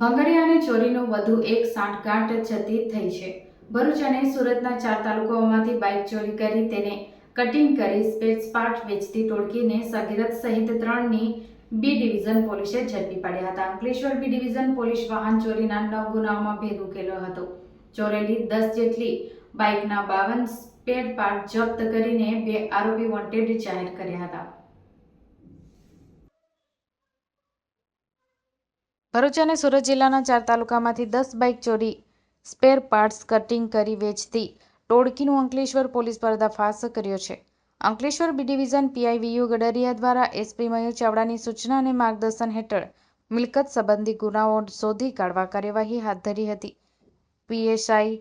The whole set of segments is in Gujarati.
ભંગડિયા અને ચોરીનો વધુ એક સાંઠગાંઠ જતી થઈ છે. ભરૂચ અને સુરતના ચાર તાલુકાઓમાંથી બાઇક ચોરી કરી તેને કટિંગ કરી સ્પેસ પાર્ટ વેચતી ટોળકીને સગીરત સહિત ત્રણની બી ડિવિઝન પોલીસે ઝડપી પાડ્યા હતા. અંકલેશ્વર બી ડિવિઝન પોલીસ વાહન ચોરીના નવ ગુનાઓમાં ભેદ ઉકેલ્યો હતો. ચોરેલી દસ જેટલી બાઇકના બાવન સ્પેર પાર્ટ જપ્ત કરીને બે આરોપી વોન્ટેડ જાહેર કર્યા હતા. ભરૂચ અને સુરત જિલ્લાના ચાર તાલુકામાંથી દસ બાઇક ચોરી, સ્પેર પાર્ટ્સ કટિંગ કરી વેચતી ટોળકીનું અંકલેશ્વર પોલીસ પર્દાફાશ કર્યો છે. અંકલેશ્વર બી ડિવિઝન પીઆઈવીયુ ગડરિયા દ્વારા એસપી મયુર ચાવડાની સૂચના અને માર્ગદર્શન હેઠળ મિલકત સંબંધી ગુનાઓ શોધી કાઢવા કાર્યવાહી હાથ ધરી હતી. પીએસઆઈ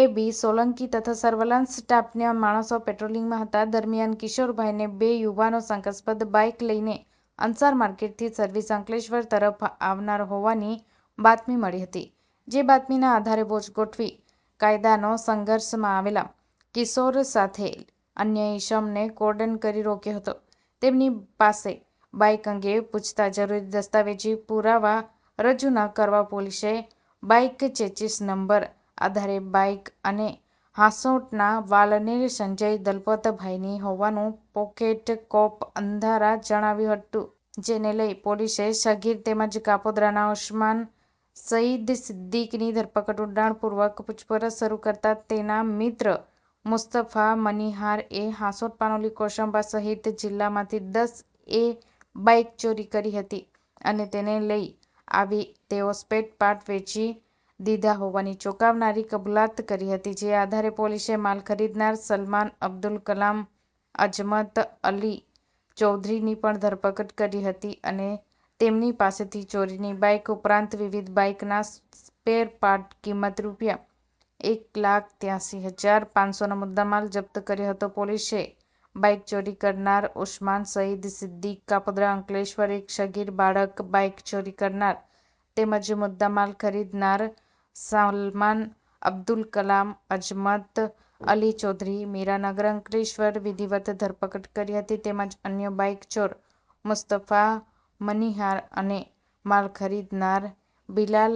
એ બી સોલંકી તથા સર્વેલન્સ સ્ટાફના માણસો પેટ્રોલિંગમાં હતા. દરમિયાન કિશોરભાઈને બે યુવાનો શંકાસ્પદ બાઇક લઈને અંસાર માર્કેટથી સર્વિસ અંકલેશ્વર તરફ આવનાર હોવાની બાતમી મળી હતી, જે બાતમીના આધારે બોજ ગોઠવી કાયદાનો સંઘર્ષમાં આવેલા કિશોર સાથે અન્ય ઈશમને કોર્ડન કરી રોક્યો હતો. તેમની પાસે બાઇક અંગે પૂછતા જરૂરી દસ્તાવેજી પુરાવા રજૂ ન કરવા પોલીસે બાઇક ચેચીસ નંબર આધારે બાઇક અને હાંસોટના વાલનેર સંજય દલપતભાઈની હોવાનું પોકેટ કોપ અંધારા જણાવ્યું હતું, જેને લઈ પોલીસે સગીર તેમજ કાપોદ્રાના ઉસ્માન સઈદ સિદ્દીકની ધરપકડ ઊંડાણપૂર્વક પૂછપરછ શરૂ કરતા તેના મિત્ર મુસ્તફા મનિહાર એ હાંસોટ પાનોલી કોસંબા સહિત જિલ્લામાંથી દસ એ બાઇક ચોરી કરી હતી અને તેને લઈ આવી તેઓ સ્પેટ પાર્ટ વેચી દીધા હોવાની ચોંકાવનારી કબૂલાત કરી હતી, જે આધારે પોલીસે માલ ખરીદનાર સલમાન અબ્દુલ કલામ અજમત અલી ચૌધરીની પણ ધરપકડ કરી હતી અને તેમની પાસેથી ચોરીની બાઇક ઉપરાંત વિવિધ બાઇકના સ્પેર પાર્ટ કિંમત રૂપિયા એક લાખ ત્યાંસી હજાર પાંચસોનો મુદ્દામાલ જપ્ત કર્યો હતો. પોલીસે બાઇક ચોરી કરનાર ઉસ્માન સઈદ સિદ્દીક, કાપોદ્રા અંકલેશ્વર એક સગીર બાળક બાઇક ચોરી કરનાર તેમજ મુદ્દામાલ ખરીદનાર સલમાન, અબ્દુલ કલામ, અજમત અલી ચૌધરી મીરાનગર અંકલેશ્વર વિધિવત ધરપકડ કરી હતી તેમજ અન્ય બાઇક ચોર મુસ્તફા મનીહાર અને માલ ખરીદનાર બિલાલ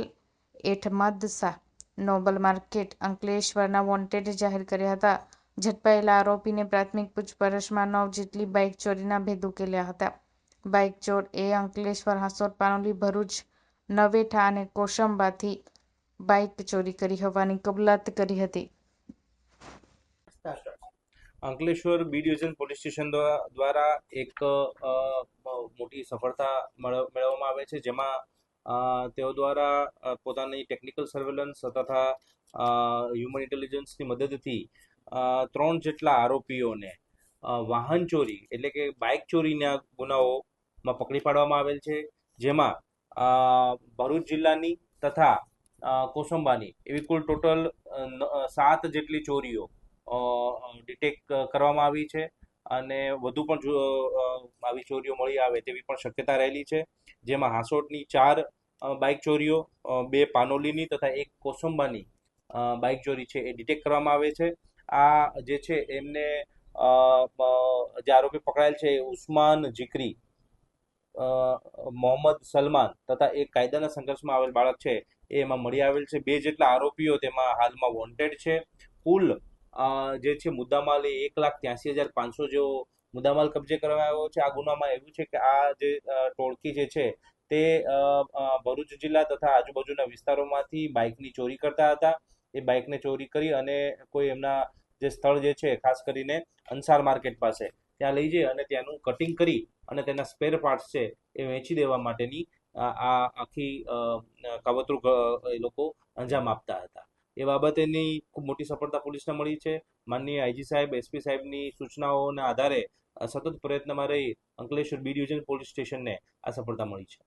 એઠમદ શાહ. નોબલ માર્કેટ અંકલેશ્વરના વોન્ટેડ જાહેર કર્યા હતા. ઝડપાયેલા આરોપીને પ્રાથમિક પૂછપરછમાં નવ જેટલી બાઇક ચોરીના ભેદ ઉકેલ્યા હતા. બાઇક ચોર એ અંકલેશ્વર હાંસોટ પાનોલી, ભરૂચ, નવેઠા અને કોસંબાથી બાઇક ચોરી કરી હોવાની કબૂલાત કરી હતી. Ankleshwar B division police station દ્વા- દ્વારા એક મોટી સફળતા મેળવ- મેળવવામાં આવે છે, જેમાં તેઓ દ્વારા પોતાની ટેકનિકલ સર્વેલન્સ તથા હ્યુમન ઇન્ટેલિજન્સની મદદથી ત્રણ જેટલા આરોપીઓને વાહન ચોરી એટલે કે બાઇક ચોરીના ગુનાઓમાં પકડી પાડવામાં આવેલ છે, જેમાં ભરૂચ જિલ્લાની તથા કોસંબાની એવી કુલ ટોટલ સાત જેટલી ચોરીઓ ડિટેક્ટ કરવામાં આવી છે. અને વધુ પણ આવી ચોરીઓ મળી આવે તેવી પણ શક્યતા રહેલી છે. જેમાં હાંસોટની ચાર બાઇક ચોરીઓ બે પાનોલીની તથા એક કોસંબાની બાઇક ચોરી છે એ ડિટેક્ટ કરવામાં આવે છે. આ જે છે એમને જે આરોપી પકડાયેલ છે ઉસ્માન જીકરી મોહમ્મદ સલમાન તથા એક કાયદાના સંઘર્ષમાં આવેલ બાળક છે. એ એમાં મળી આવેલ છે. બે જેટલા આરોપીઓ તેમાં હાલમાં વોન્ટેડ છે. કુલ જે છે મુદ્દામાલ એ એક લાખ ત્યાસી હજાર પાંચસો જેવો મુદ્દામાલ કબજે કરવામાં આવ્યો છે. આ ગુનામાં એવું છે કે આ જે ટોળકી જે છે તે ભરૂચ જિલ્લા તથા આજુબાજુના વિસ્તારોમાંથી બાઇકની ચોરી કરતા હતા. એ બાઇકને ચોરી કરી અને કોઈ એમના જે સ્થળ જે છે, ખાસ કરીને અંસાર માર્કેટ પાસે, ત્યાં લઈ જઈ અને ત્યાંનું કટિંગ કરી અને તેના સ્પેર પાર્ટ્સ છે એ વેચી દેવા માટેની આ આખી કાવતરું એ લોકો અંજામ આપતા હતા. એ બાબતેની ખૂબ મોટી સફળતા પોલીસને મળી છે. માનનીય આઈજી સાહેબ એસપી સાહેબની સૂચનાઓના આધારે સતત પ્રયત્નમાં રહી અંકલેશ્વર બી ડિવિઝન પોલીસ સ્ટેશનને આ સફળતા મળી છે.